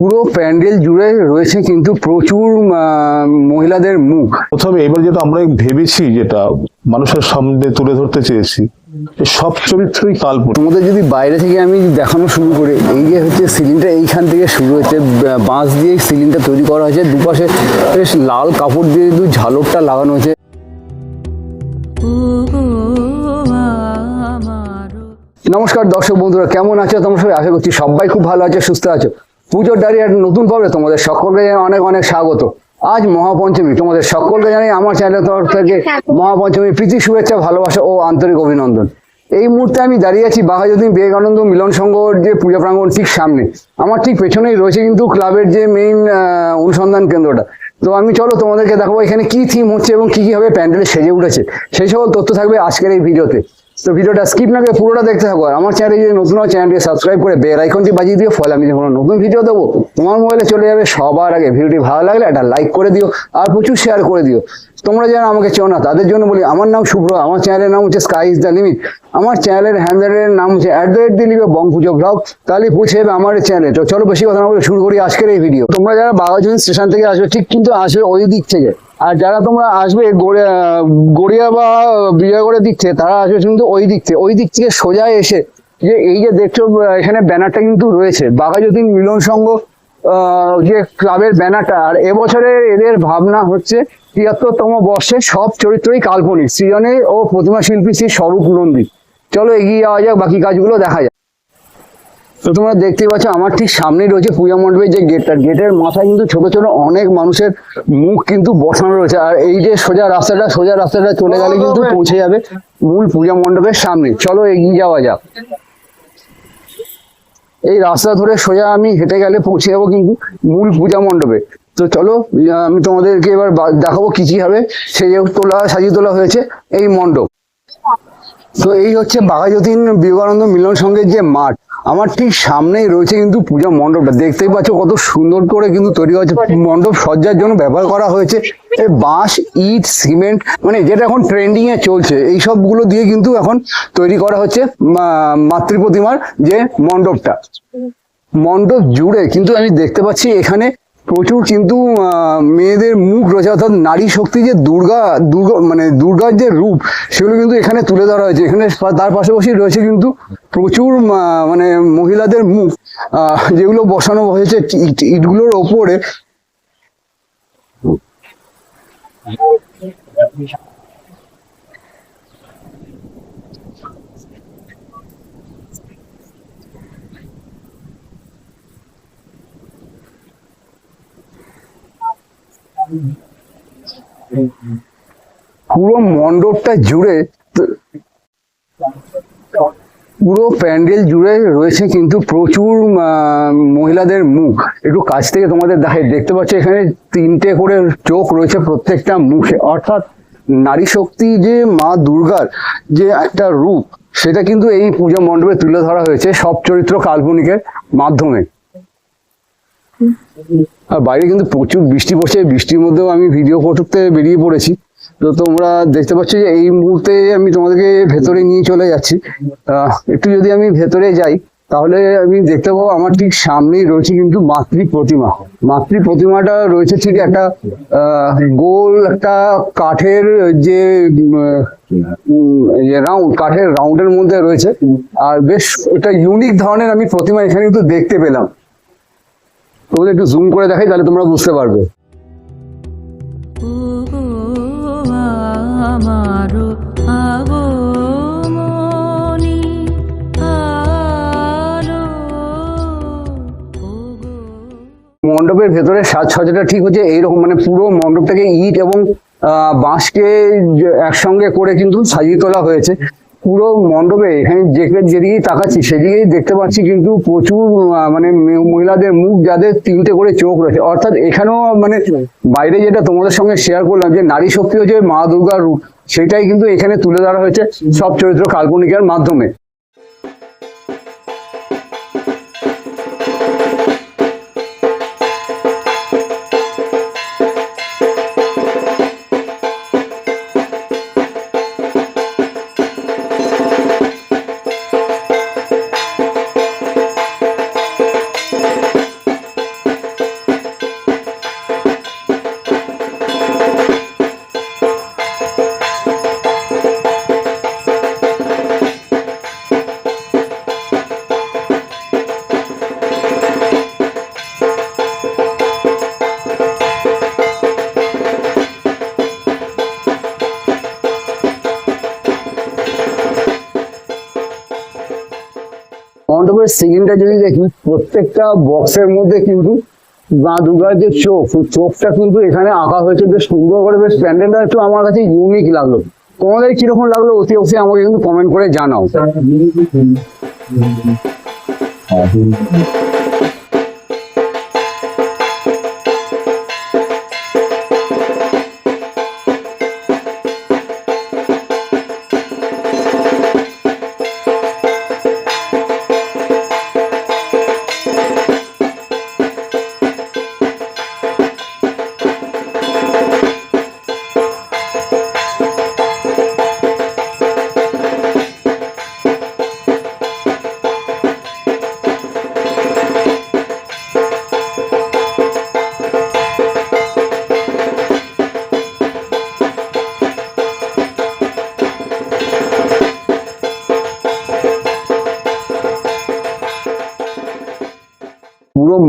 পুরো প্যান্ডেল জুড়ে রয়েছে কিন্তু প্রচুর আহ, মহিলাদের মুখ। প্রথমে এবার যেটা আমরা ভেবেছি যেটা মানুষের সামনে তুলে ধরতে চেয়েছি সব চরিত্রই কাল্পনিক। তোমাদের যদি বাইরে থেকে আমি দেখানো শুরু করি এই যে হচ্ছে সিলিংটা এইখান থেকে শুরু হচ্ছে বা- বাঁশ দিয়ে সিলিংটা তৈরি করা হয়েছে দুপাশে বেশ লাল কাপড় দিয়ে দু ঝালরটা লাগানো হয়েছে। নমস্কার দর্শক বন্ধুরা কেমন আছো? তোমরা সবাই আশা করছি সবাই খুব ভালো আছে সুস্থ আছো। পুজোর ডারি একটা নতুন পর্বে তোমাদের সকলকে অনেক অনেক স্বাগত। আজ মহাপঞ্চমী, তোমাদের সকলকে জানাই আমার চ্যানেলের তরফ থেকে মহাপঞ্চমী প্রীতি, শুভেচ্ছা, ভালোবাসা ও আন্তরিক অভিনন্দন। এই মুহূর্তে আমি দাঁড়িয়ে আছি বাঘাযতীন বিবেকানন্দ মিলন সংঘর যে পূজা প্রাঙ্গণ ঠিক সামনে। আমার ঠিক পেছনেই রয়েছে কিন্তু ক্লাবের যে মেইন অনুসন্ধান কেন্দ্রটা। তো আমি চলো তোমাদেরকে দেখাবো এখানে কি থিম হচ্ছে এবং কি কি ভাবে প্যান্ডেলে সেজে উঠেছে। সেই সকল তথ্য থাকবে আজকের এই ভিডিওতে। তো ভিডিওটা স্কিপ না করে পুরোটা দেখতে থাকো। আমার চ্যানেলে যদি নতুন হয় চ্যানেলটি সাবস্ক্রাইব করে বেল আইকনটি বাজিয়ে দিও। ফলে আমি যখন নতুন ভিডিও দেবো, তোমার মোবাইলে চলে যাবে সবার আগে। ভিডিওটি ভালো লাগলে একটা লাইক করে দিও আর প্রচুর শেয়ার করে দিও। তোমরা যারা আমাকে চেও না, তাদের জন্য বলি, আমার নাম শুভ্র, আমার চ্যানেলের নাম হচ্ছে স্কাই ইজ দ্য লিমিট আমার চ্যানেলের হ্যান্ডেলের নাম হচ্ছে অ্যাট দ্য রেট দিলিবে বং পুজো ব্লগ তাহলে পৌঁছে যাবে আমার চ্যানেলে তো চলো বেশি কথা না বলে শুরু করি আজকের এই ভিডিও তোমরা যারা বাঘাজুন স্টেশন থেকে আসবে, ঠিক কিন্তু আসবে ওই দিক থেকে। আর যারা তোমরা আসবে গড়িয়া বা বিজয়গড়ের দিক থেকে, তারা আসবে কিন্তু ওই দিক থেকে। ওই দিক থেকে সোজা এসে যে এই যে দেখছ এখানে ব্যানারটা কিন্তু রয়েছে। বাঘাযতীন মিলন সংঘ যে ক্লাবের ব্যানারটা। আর এবছরে এদের ভাবনা হচ্ছে তিয়াত্তরতম বর্ষে সব চরিত্রই কাল্পনিক, সৃজনে ও প্রতিমা শিল্পী শ্রী স্বরূপ নন্দী। চলো এগিয়ে যাওয়া যাক, বাকি কাজগুলো দেখা যাক। তো তোমরা দেখতেই পাচ্ছ, আমার ঠিক সামনেই রয়েছে পূজা মণ্ডপের যে গেটটা। গেটের মাথায় কিন্তু ছোট ছোট অনেক মানুষের মুখ কিন্তু বসানো রয়েছে। আর এই যে সোজা রাস্তাটা সোজা রাস্তাটা চলে গেলে কিন্তু পৌঁছে যাবে মূল পূজা মণ্ডপের সামনে। চলো এগিয়ে যাওয়া যাক। এই রাস্তা ধরে সোজা আমি হেঁটে গেলে পৌঁছে যাব কিন্তু মূল পূজা মণ্ডপে। তো চলো, আমি তোমাদেরকে এবার দেখাবো কি কি হবে। সেই তোলা, সাজিয়ে তোলা হয়েছে এই মণ্ডপ। তো এই হচ্ছে বাঘাযতীন বিবেকানন্দ মিলন সংঘের যে মাঠ। আমার ঠিক সামনেই রয়েছে কিন্তু পূজা মণ্ডপটা। দেখতেই পাচ্ছ কত সুন্দর করে কিন্তু তৈরি হয়েছে। মণ্ডপ সজ্জার জন্য ব্যবহার করা হয়েছে। বাঁশ, ইট, সিমেন্ট মানে যেটা এখন ট্রেন্ডিং এ চলছে, এই সবগুলো দিয়ে কিন্তু এখন তৈরি করা হচ্ছে মাতৃ প্রতিমার যে মণ্ডপটা। মণ্ডপ জুড়ে কিন্তু আমি দেখতে পাচ্ছি এখানে প্রচুর কিন্তু মেয়েদের মুখ রয়েছে, অর্থাৎ নারী শক্তি যে দুর্গা দুর্গা মানে দুর্গার যে রূপ, সেগুলো কিন্তু এখানে তুলে ধরা হয়েছে। এখানে তার পাশাপাশি রয়েছে কিন্তু প্রচুর মানে মহিলাদের মুখ যেগুলো বসানো হয়েছে ইট ইটগুলোর ওপরে। পুরো মণ্ডপটা জুড়ে পুরো প্যান্ডেল জুড়ে রয়েছে কিন্তু প্রচুর মহিলাদের মুখ। একটু কাছ থেকে তোমাদের দেখাই। দেখতে পাচ্ছ এখানে তিনটে করে চোখ রয়েছে প্রত্যেকটা মুখে। অর্থাৎ নারী শক্তি যে মা দুর্গার যে একটা রূপ, সেটা কিন্তু এই পূজা মণ্ডপে তুলে ধরা হয়েছে সব চরিত্র কাল্পনিকের মাধ্যমে। আর বাইরে কিন্তু প্রচুর বৃষ্টি পড়ছে, বৃষ্টির মধ্যেও আমি ভিডিও করতে বেরিয়ে পড়েছি। তো তোমরা দেখতে পাচ্ছ যে এই মুহূর্তে আমি তোমাদেরকে ভেতরে নিয়ে চলে যাচ্ছি। একটু যদি আমি ভেতরে যাই, তাহলে আমি দেখতে পাবো আমার ঠিক সামনেই রয়েছে কিন্তু মাতৃ প্রতিমা। মাতৃ প্রতিমাটা রয়েছে ঠিক একটা গোল একটা কাঠের যে রাউন্ড কাঠের রাউন্ডের মধ্যে রয়েছে। আর বেশ একটা ইউনিক ধরনের আমি প্রতিমা এখানে কিন্তু দেখতে পেলাম। তোমাদের একটু জুম করে দেখাই, তাহলে তোমরা বুঝতে পারবে। মণ্ডপের ভেতরে সাজসজ্জাটা ঠিক হচ্ছে এইরকম মানে পুরো মণ্ডপটাকে ইট এবং বাঁশকে একসঙ্গে করে কিন্তু সাজিয়ে তোলা হয়েছে। পুরো মণ্ডপে, এখানে যেখানে যেদিকেই তাকাচ্ছি, সেদিকেই দেখতে পাচ্ছি কিন্তু প্রচুর মানে মহিলাদের মুখ যাদের তিনটে করে চোখ রয়েছে। অর্থাৎ এখানেও মানে বাইরে যেটা তোমাদের সঙ্গে শেয়ার করলাম, যে নারী শক্তি হচ্ছে মা দুর্গার রূপ, সেটাই কিন্তু এখানে তুলে ধরা হয়েছে সব চরিত্র কাল্পনিকের মাধ্যমে। মণ্ডপের সিলিংটা যদি দেখি, প্রত্যেকটা বক্সের মধ্যে কিন্তু মা দুর্গার যে চোখ চোখটা কিন্তু এখানে আঁকা হয়েছে, বেশ সুন্দর করে, বেশ প্যান্ডেলটা একটু আমার কাছে ইউনিক লাগল। তোমাদের কীরকম লাগল অতি অবশ্যই আমাকে কিন্তু কমেন্ট করে জানাও।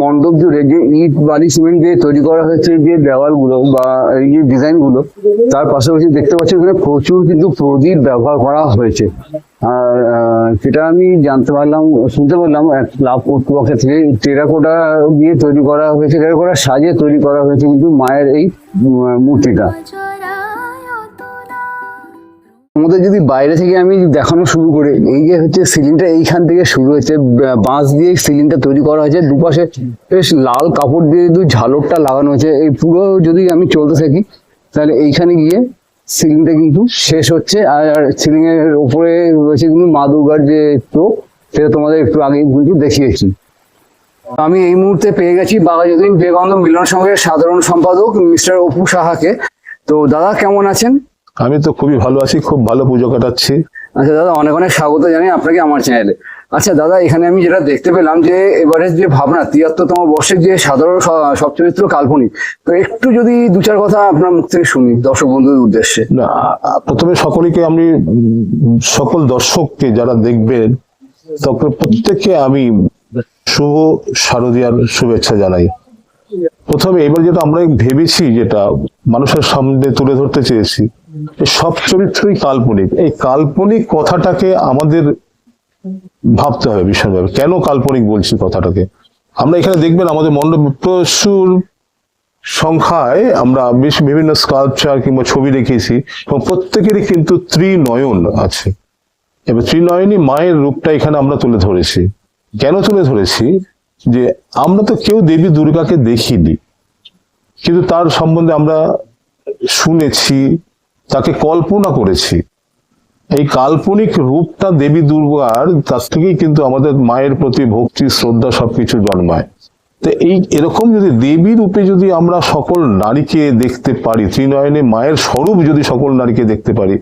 মণ্ডপ জুড়ে যে ইট, বালি, সিমেন্ট দিয়ে তৈরি করা হয়েছে যে দেওয়ালগুলো বা এই যে ডিজাইনগুলো, তার পাশাপাশি দেখতে পাচ্ছি এখানে প্রচুর কিন্তু প্রদীপ ব্যবহার করা হয়েছে। আর যেটা আমি জানতে পারলাম, শুনতে পারলাম ক্লাব কর্তৃপক্ষ থেকে টেরাকোটা দিয়ে তৈরি করা হয়েছে টেরাকোটা সাজিয়ে তৈরি করা হয়েছে কিন্তু মায়ের এই মূর্তিটা। আমাদের যদি বাইরে থেকে আমি দেখানো শুরু করি, এই যে হচ্ছে সিলিংটা এইখান থেকে শুরু হয়েছে, বা- বাঁশ দিয়ে সিলিংটা তৈরি করা হয়েছে, দুপাশে বেশ লাল কাপড় দিয়ে দু ঝালরটা লাগানো হয়েছে, এই পুরো যদি আমি চলতে থাকি, তাহলে এইখানে গিয়ে সিলিংটা কিন্তু শেষ হচ্ছে, আর সিলিং এর উপরে রয়েছে কিন্তু মা দুর্গার যে চোখ সেটা তোমাদের একটু আগে কিন্তু দেখিয়েছি। আমি এই মুহূর্তে পেয়ে গেছি বাঘাযতীন বিবেকানন্দ মিলন সংঘের সাধারণ সম্পাদক, মিস্টার অপু সাহাকে। তো দাদা, কেমন আছেন? আমি তো খুবই ভালো আছি খুব ভালো পুজো কাটাচ্ছি। আচ্ছা দাদা অনেক অনেক স্বাগত জানাই আপনাকে আমার চ্যানেলে আচ্ছা দাদা এখানে আমি যেটা দেখতে পেলাম যে এবারে যে ভাবনা তিয়াত্তরতম বর্ষের যে সাধারণ সচ্চরিত্র কাল্পনিক তো একটু যদি দু চার কথা আপনার মুখ থেকে শুনি দর্শক বন্ধুদের উদ্দেশ্যে। না প্রথমে সকলকে আমি সকল দর্শককে যারা দেখবেন তখন প্রত্যেককে আমি শুভ শারদীয়ার শুভেচ্ছা জানাই। প্রথমে এবার যেটা আমরা ভেবেছি যেটা মানুষের সামনে তুলে ধরতে চেয়েছি সব চরিত্রই কাল্পনিক। এই কাল্পনিক কথাটাকে আমাদের ভাবতে হবে ভীষণভাবে। কেন কাল্পনিক বলছি কথাটাকে? আমরা এখানে দেখবেন আমাদের মণ্ডপ প্রচুর সংখ্যায় আমরা বেশ বিভিন্ন স্কাল্পচার কিংবা ছবি রেখেছি এবং প্রত্যেকেরই কিন্তু ত্রিনয়ন আছে। এবার ত্রিনয়নী মায়ের রূপটা এখানে আমরা তুলে ধরেছি। কেন তুলে ধরেছি? যে আমরা তো কেউ দেবী দুর্গাকে দেখিনি। কিন্তু তার সম্বন্ধে আমরা শুনেছি তাকে কল্পনা করেছি। এই কাল্পনিক রূপটা দেবী দুর্গার তার থেকেই কিন্তু আমাদের মায়ের প্রতি ভক্তি, শ্রদ্ধা সবকিছু জন্মায়। তো এই এরকম যদি দেবী রূপে যদি আমরা সকল নারীকে দেখতে পারি, ত্রিনয়নে মায়ের স্বরূপ যদি সকল নারীকে দেখতে পারি,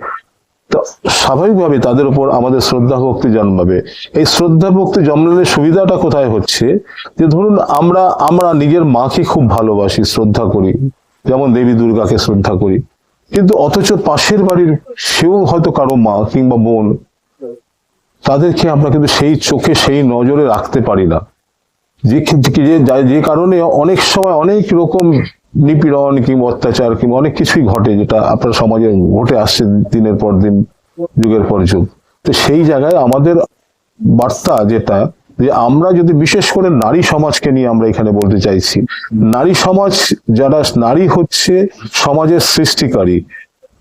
তো স্বাভাবিকভাবে তাদের উপর আমাদের শ্রদ্ধা ভক্তি জন্মাবে। এই শ্রদ্ধা ভক্তি জন্মানোর সুবিধাটা কোথায় হচ্ছে? যে ধরুন আমরা আমরা নিজের মাকে খুব ভালোবাসি, শ্রদ্ধা করি। যেমন দেবী দুর্গাকে শ্রদ্ধা করি। কিন্তু অথচ পাশের বাড়ির সেও হয়তো কারও মা কিংবা বোন। তাদেরকে আমরা কিন্তু সেই চোখে, সেই নজরে রাখতে পারি না। যে যে কারণে অনেক সময় অনেক রকম নিপীড়ন কিংবা অত্যাচার কিংবা অনেক কিছুই ঘটে, যেটা আপনার সমাজে ঘটে আসছে দিনের পর দিন, যুগের পর যুগ। তো সেই জায়গায় আমাদের বার্তা যেটা যে আমরা যদি বিশেষ করে নারী সমাজকে নিয়ে আমরা এখানে বলতে চাইছি, নারী সমাজ যারা নারী হচ্ছে সমাজের সৃষ্টিকারী,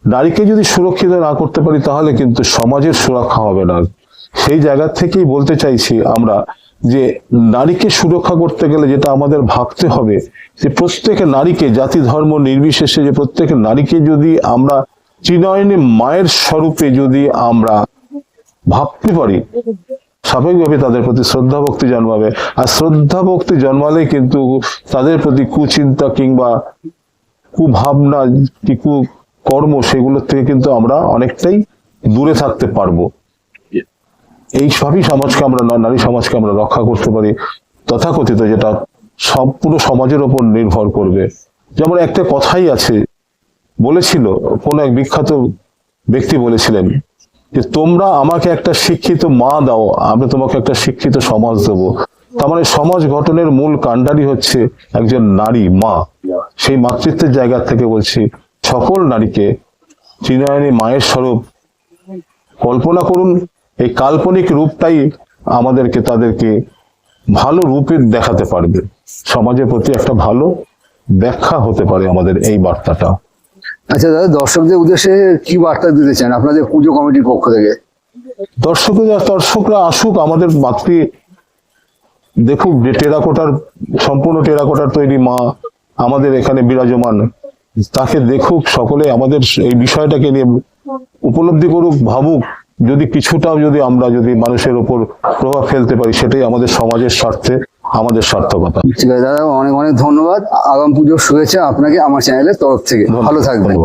নারীকে যদি সুরক্ষিত না করতে পারি তাহলে কিন্তু সমাজের সুরক্ষা হবে না। সেই জায়গা থেকেই বলতে চাইছি আমরা যে নারীকে সুরক্ষা করতে গেলে যেটা আমাদের ভাবতে হবে, যে প্রত্যেক নারীকে, জাতি, ধর্ম নির্বিশেষে যে প্রত্যেক নারীকে যদি আমরা ত্রিনয়নে মায়ের স্বরূপে যদি আমরা ভাবতে পারি স্বাভাবিকভাবে তাদের প্রতি শ্রদ্ধা ভক্তি জন্মাবে। আর শ্রদ্ধা ভক্তি জন্মালে কিন্তু তাদের প্রতি কুচিন্তা কিংবা কুভাবনা কি কু কর্ম সেগুলোর থেকে কিন্তু আমরা অনেকটাই দূরে থাকতে পারব। এই সবই সমাজকে আমরা নারী সমাজকে আমরা রক্ষা করতে পারি। তথাকথিত যেটা সব পুরো সমাজের ওপর নির্ভর করবে। যেমন একটা কথাই আছে, বলেছিল, কোন এক বিখ্যাত ব্যক্তি বলেছিলেন যে তোমরা আমাকে একটা শিক্ষিত মা দাও, আমি তোমাকে একটা শিক্ষিত সমাজ দেবো। তার মানে সমাজ গঠনের মূল কাণ্ডারি হচ্ছে একজন নারী, মা। সেই মাতৃত্বের জায়গা থেকে বলছি, সকল নারীকে ত্রিনয়নী মায়ের স্বরূপ কল্পনা করুন। এই কাল্পনিক রূপটাই আমাদেরকে, তাদেরকে ভালো রূপে দেখাতে পারবে। সমাজের প্রতি একটা ভালো ব্যাখ্যা হতে পারে আমাদের এই বার্তাটা। আচ্ছা দাদা, দর্শকদের উদ্দেশ্যে কি বার্তা দিতে চান? আপনাদের পুজো কমিটির পক্ষ থেকে। দর্শক দর্শকরা আসুক, আমাদের মাতৃ দেখুক যে টেরাকোটার, সম্পূর্ণ টেরাকোটার তৈরি মা আমাদের এখানে বিরাজমান। তাকে দেখুক, সকলে আমাদের এই বিষয়টাকে নিয়ে উপলব্ধি করুক, ভাবুক, যদি কিছুটাও যদি আমরা যদি মানুষের ওপর প্রভাব ফেলতে পারি, সেটাই আমাদের সমাজের স্বার্থে। আমাদের সার্থকতা। ঠিক আছে দাদা অনেক অনেক ধন্যবাদ। আগাম পুজোর শুভেচ্ছা আপনাকে আমার চ্যানেলের তরফ থেকে। ভালো থাকবেন।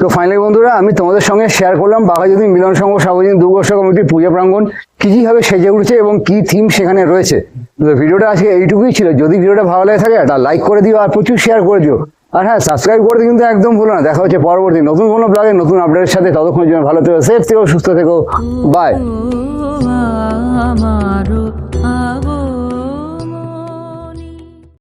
তো ফাইনালি বন্ধুরা আমি তোমাদের সঙ্গে শেয়ার করলাম বাঘাযতীন মিলন সংঘ সার্বজনীন দুর্গোৎসব কমিটির পূজা প্রাঙ্গণ কি কীভাবে সেজে উঠেছে এবং কি থিম সেখানে রয়েছে। তো ভিডিওটা আজকে এইটুকুই ছিল। যদি ভিডিওটা ভালো লাগে থাকে একটা লাইক করে দিও আর প্রচুর শেয়ার করে দিও। আর হ্যাঁ সাবস্ক্রাইব করতে কিন্তু একদম ভুলো না। দেখা হচ্ছে পরবর্তী নতুন কোনো ব্লগে নতুন আপডেটের সাথে। ততক্ষণের জন্য ভালো থেকো সেফ থেকো সুস্থ থেকো। বাই আমারও